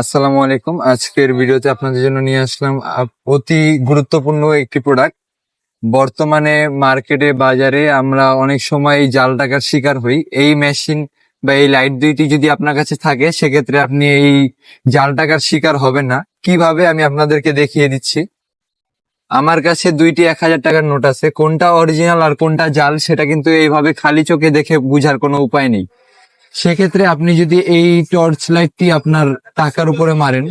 আসসালামু আলাইকুম। আজকের ভিডিওতে আপনাদের জন্য নিয়ে আসলাম অতি গুরুত্বপূর্ণ একটি প্রোডাক্ট বর্তমানে মার্কেটে, বাজারে আমরা অনেক সময় জাল টাকার শিকার হই। এই মেশিন বা এই লাইট দুইটি যদি আপনার কাছে থাকে, সেক্ষেত্রে আপনি এই জাল টাকার শিকার হবেন না। কীভাবে আমি আপনাদেরকে দেখিয়ে দিচ্ছি? আমার কাছে দুইটি এক হাজার টাকার নোট আছে। কোনটা অরিজিনাল আর কোনটা জাল, সেটা কিন্তু এইভাবে খালি চোখে দেখে বুঝার কোনো উপায় নেই। সেক্ষেত্রে আপনি যদি এই টর্চ লাইটটি আপনার টাকার উপরে মারেন,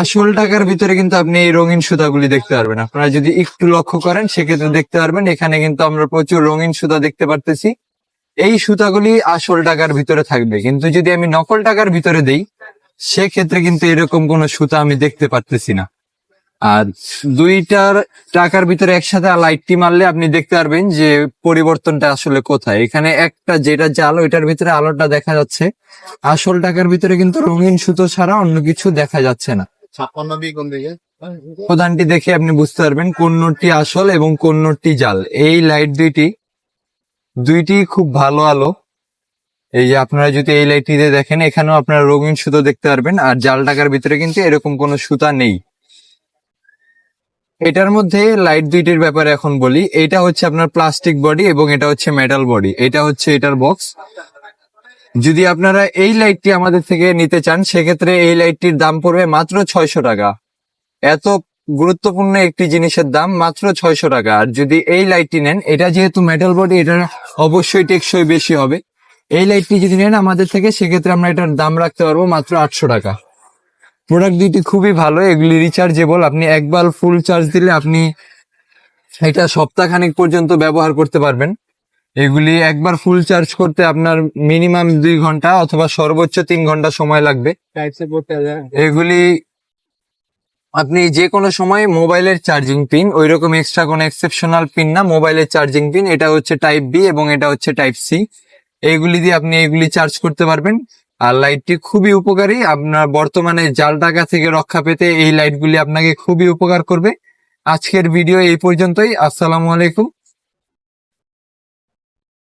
আসল টাকার ভিতরে কিন্তু আপনি এই রঙিন সুতাগুলি দেখতে পারবেন। আপনারা যদি একটু লক্ষ্য করেন, সেক্ষেত্রে দেখতে পারবেন, এখানে কিন্তু আমরা প্রচুর রঙিন সুতা দেখতে পারতেছি। এই সুতাগুলি আসল টাকার ভিতরে থাকবে। কিন্তু যদি আমি নকল টাকার ভিতরে দেই, সেক্ষেত্রে কিন্তু এরকম কোনো সুতা আমি দেখতে পারতেছি না। আর দুইটার টাকার ভিতরে একসাথে লাইটটি মারলে আপনি দেখতে পারবেন যে পরিবর্তনটা আসলে কোথায়। এখানে একটা যেটা জাল ওইটার ভিতরে আলোটা দেখা যাচ্ছে। আসল টাকার ভিতরে কিন্তু রঙিন সুতো ছাড়া অন্য কিছু দেখা যাচ্ছে না। প্রধানটি দেখে আপনি বুঝতে পারবেন কোন নোটটি আসল এবং কোন নোটটি জাল। এই লাইট দুইটি দুইটি খুব ভালো আলো। এই যে আপনারা যদি এই লাইটটিতে দেখেন এখানেও আপনারা রঙিন সুতো দেখতে পারবেন। আর জাল টাকার ভিতরে কিন্তু এরকম কোনো সুতা নেই। এটার মধ্যে লাইট দুইটির ব্যাপারে এখন বলি। এটা হচ্ছে আপনার প্লাস্টিক বডি এবং এটা হচ্ছে মেটাল বডি এটা হচ্ছে এটার বক্স যদি আপনারা এই লাইটটি আমাদের থেকে নিতে চান, সেক্ষেত্রে এই লাইটটির দাম পড়বে মাত্র ছয়শো টাকা। এত গুরুত্বপূর্ণ একটি জিনিসের দাম মাত্র ছয়শো টাকা। আর যদি এই লাইটটি নেন, এটা যেহেতু মেটাল বডি এটা অবশ্যই টেকসই বেশি হবে। এই লাইটটি যদি নেন আমাদের থেকে, সেক্ষেত্রে আমরা এটার দাম রাখতে পারব মাত্র আটশো টাকা। প্রোডাক্ট দুইটি খুবই ভালো এগুলি রিচার্জেবল আপনি একবার ফুল চার্জ দিলে আপনি এটা সপ্তাহখানেক পর্যন্ত ব্যবহার করতে পারবেন। এগুলি একবার ফুল চার্জ করতে আপনার মিনিমাম দুই ঘণ্টা অথবা সর্বোচ্চ তিন ঘণ্টা সময় লাগবে। করতে এগুলি আপনি যে কোনো সময় মোবাইলের চার্জিং পিন ওই রকম এক্সট্রা কোনো এক্সেপশনাল পিন না মোবাইলের চার্জিং পিন এটা হচ্ছে টাইপ বি এবং এটা হচ্ছে টাইপ সি এইগুলি দিয়ে আপনি এগুলি চার্জ করতে পারবেন। আর লাইটটি খুবই উপকারী। আপনার বর্তমানে জাল টাকা থেকে রক্ষা পেতে এই লাইটগুলি আপনাকে খুবই উপকার করবে। আজকের ভিডিও এই পর্যন্তই। আসসালামু আলাইকুম।